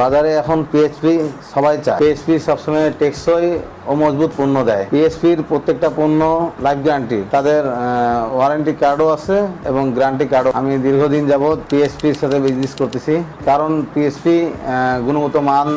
বাজারে এখন পিএসপি সবাই চায়। পিএসপি সবসময় টেকসই ও মজবুত পণ্য দেয়। পিএসপির প্রত্যেকটা পণ্য লাইফ গ্যারান্টি তাদের ওয়ারেন্টি কার্ডও আছে এবং গ্যারান্টি কার্ডও আমি দীর্ঘদিন যাবৎ পিএসপির সাথে বিজনেস করতেছি। কারণ পিএসপি গুণগত মান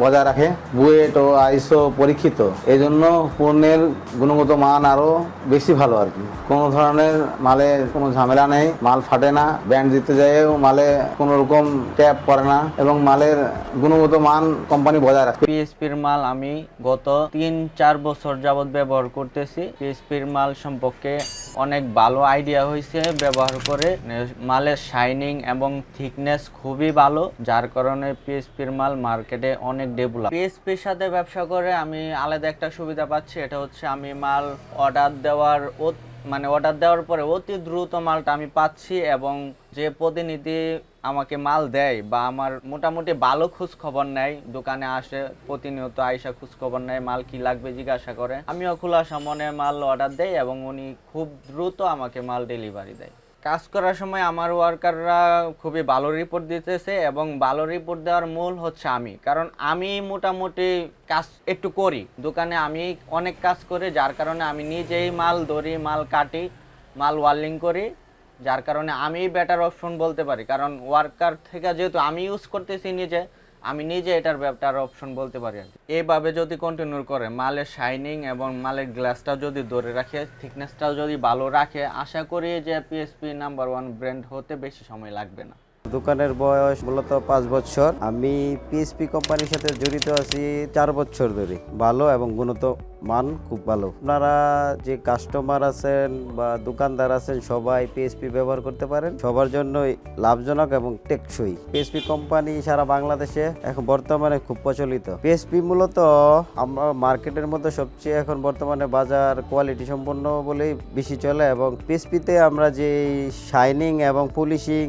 বজায় রাখে। বুয়েট ও আইসো পরীক্ষিত। এই জন্য পণ্যের গুণগত মান আরও বেশি ভালো আর কি। কোনো ধরনের মালে কোনো ঝামেলা নেই, মাল ফাটে না, ব্যান্ড দিতে যায়ও মালে কোনো রকম ট্যাপ করে না এবং মালের গুণগত মান কোম্পানি বজায় রাখে। পিএসপির মাল আমি গত তিন, চার বছর যাবত ব্যবহার করতেছি। পিএসপির মাল সম্পর্কে অনেক ভালো আইডিয়া হয়েছে ব্যবহার করে। মালের শাইনিং এবং থিকনেস খুবই ভালো, যার কারণে পিএসপির মাল মার্কেটে অনেক ডেভেলপ। পিএসপির সাথে ব্যবসা করে আমি আলাদা একটা সুবিধা পাচ্ছি, এটা হচ্ছে আমি মাল অর্ডার দেওয়ার মানে অর্ডার দেওয়ার পরে অতি দ্রুত মালটা আমি পাচ্ছি এবং যে প্রতিনিধি আমাকে মাল দেয় বা আমার মোটামুটি ভালো খোঁজ খবর নেয়, দোকানে আসে, প্রতিনিয়ত আইসা খোঁজ খবর নেয়, মাল কি লাগবে জিজ্ঞাসা করে। আমিও খোলাসা সামনে মাল অর্ডার দেই এবং উনি খুব দ্রুত আমাকে মাল ডেলিভারি দেয়। কাজ করার সময় আমার ওয়ার্কাররা খুবই ভালো রিপোর্ট দিতেছে এবং ভালো রিপোর্ট দেওয়ার মূল হচ্ছে আমি। কারণ আমি মোটামুটি কাজ একটু করি। দোকানে আমি অনেক কাজ করি, যার কারণে আমি নিজেই মাল ধরি, মাল কাটি, মাল ওয়ার্লিং করি, যার কারণে আমি বেটার অপশন বলতে পারি। কারণ ওয়ার্কার থেকে যেহেতু আমি ইউজ করতেছি নিজে আমি নিজে এটার ব্যাপার অপশন বলতে পারি আর এভাবে যদি কন্টিনিউ করে, মালের শাইনিং এবং মালের গ্লাসটাও যদি ধরে রাখে থিকনেসটাও যদি ভালো রাখে, আশা করি যে পিএসপি নাম্বার ওয়ান ব্র্যান্ড হতে বেশি সময় লাগবে না। দোকানের বয়স মূলত পাঁচ বছর। আমি পিএসপি কোম্পানির সাথে জড়িত আছি চার বছর ধরে। ভালো এবং গুণত মান খুব ভালো। আপনারা যে কাস্টমার আছেন বা দোকানদার আছেন, সবাই পিএসপি ব্যবহার করতে পারেন। সবার জন্যই লাভজনক এবং টেকসই। পিএসপি কোম্পানি সারা বাংলাদেশে এখন বর্তমানে খুব প্রচলিত। পিএসপি মূলত আমরা মার্কেটের মধ্যে সবচেয়ে এখন বর্তমানে বাজার কোয়ালিটি সম্পন্ন বলেই বেশি চলে এবং পিএসপিতে আমরা যে শাইনিং এবং পলিশিং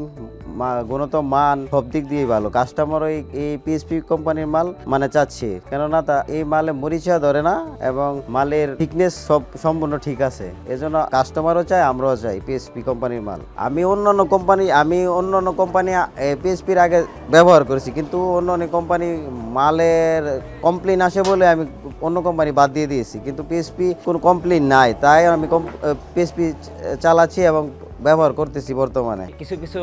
গুণত মান সব দিক দিয়েই ভালো। কাস্টমার ওই, এই পিএসপি কোম্পানির মাল মানে চাচ্ছে। কেননা তা, এই মালে মরিচা ধরে না এবং মালের থিকনেস সব সম্পূর্ণ ঠিক আছে। এজন্য কাস্টমারও চায়, আমরাও চাই পিএসপি কোম্পানির মাল। আমি অন্যান্য কোম্পানি আমি অন্যান্য কোম্পানি পিএসপির আগে ব্যবহার করেছি, কিন্তু অন্য অন্য কোম্পানি মালের কমপ্লেন আসে বলে আমি অন্য কোম্পানি বাদ দিয়ে দিয়েছি। কিন্তু পিএসপি কোনো কমপ্লেন নাই। তাই আমি পিএসপি চালাচ্ছি এবং ব্যবহার করতেছি বর্তমানে। কিছু কিছু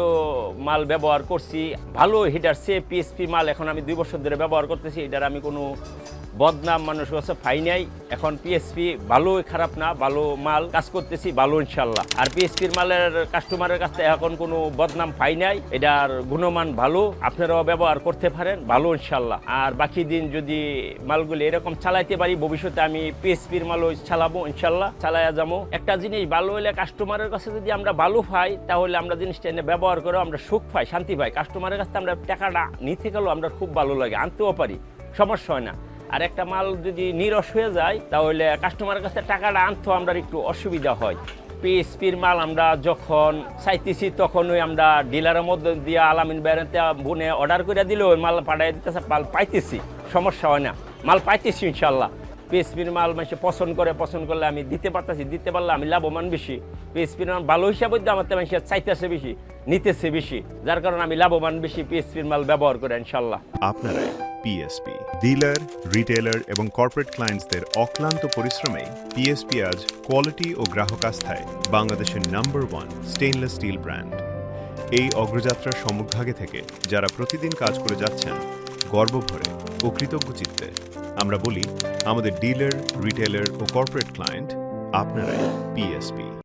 মাল ব্যবহার করছি। ভালো হিটার সে পিএসপি মাল এখন আমি দুই বছর ধরে ব্যবহার করতেছি। এটার আমি কোনো বদনাম মানুষ কাছে পাই নাই। এখন পিএসপি ভালো খারাপ না, ভালো মাল কাজ করতেছি, ভালো ইনশাল্লাহ। আর পিএসপির মালের কাস্টমারের কাছে এখন কোনো বদনাম পাই নাই, এটার গুণমান ভালো। আপনারাও ব্যবহার করতে পারেন, ভালো ইনশাল্লাহ। আর বাকি দিন যদি মালগুলি এরকম চালাইতে পারি, ভবিষ্যতে আমি পিএসপির মালও চালাবো ইনশাল্লাহ, চালাইয়া যাব। একটা জিনিস ভালো হলে কাস্টমারের কাছে যদি আমরা ভালো পাই, তাহলে আমরা জিনিসটা এনে ব্যবহার করে আমরা সুখ পাই, শান্তি পাই। কাস্টমারের কাছে আমরা টাকাটা নিতে গেলেও আমরা খুব ভালো লাগে, আনতেও পারি, সমস্যা হয় না। আর একটা মাল যদি নিরস হয়ে যায়, তাহলে কাস্টমারের কাছে টাকাটা আনতেও আমরা একটু অসুবিধা হয়। পিএসপির মাল আমরা যখন চাইতেছি, তখনই আমরা ডিলারের মধ্যে দিয়ে আলামিন বেড়াতে বনে অর্ডার করে দিলে ওই মাল পাঠাই দিতেছে, মাল পাইতেছি, সমস্যা হয় না। মাল পাইতেছি ইনশাল্লাহ পিএসপির মাল মানুষে পছন্দ করে, পছন্দ করলে আমি দিতে পারতেছি, দিতে পারলে আমি লাভবান বেশি। পিএসপির মাল ভালো হিসাবে আমার মানুষের চাইতেছে বেশি, নিতেছে বেশি। যার কারণে আমি লাভবান বেশি পিএসপির মাল ব্যবহার করে ইনশাল্লাহ আপনারাই পিএসপি ডিলার রিটেলার এবং কর্পোরেট ক্লায়েন্টসদের অক্লান্ত পরিশ্রমে পিএসপি আজ কোয়ালিটি ও গ্রাহক আস্থায় বাংলাদেশের number one stainless steel brand এই অগ্রযাত্রার সম্মুখভাগে থেকে যারা প্রতিদিন কাজ করে যাচ্ছেন গর্ব ভরে ও কৃতজ্ঞ চিত্তে আমরা বলি, আমাদের ডিলার রিটেলার ও কর্পোরেট ক্লায়েন্ট আপনারাই পিএসপি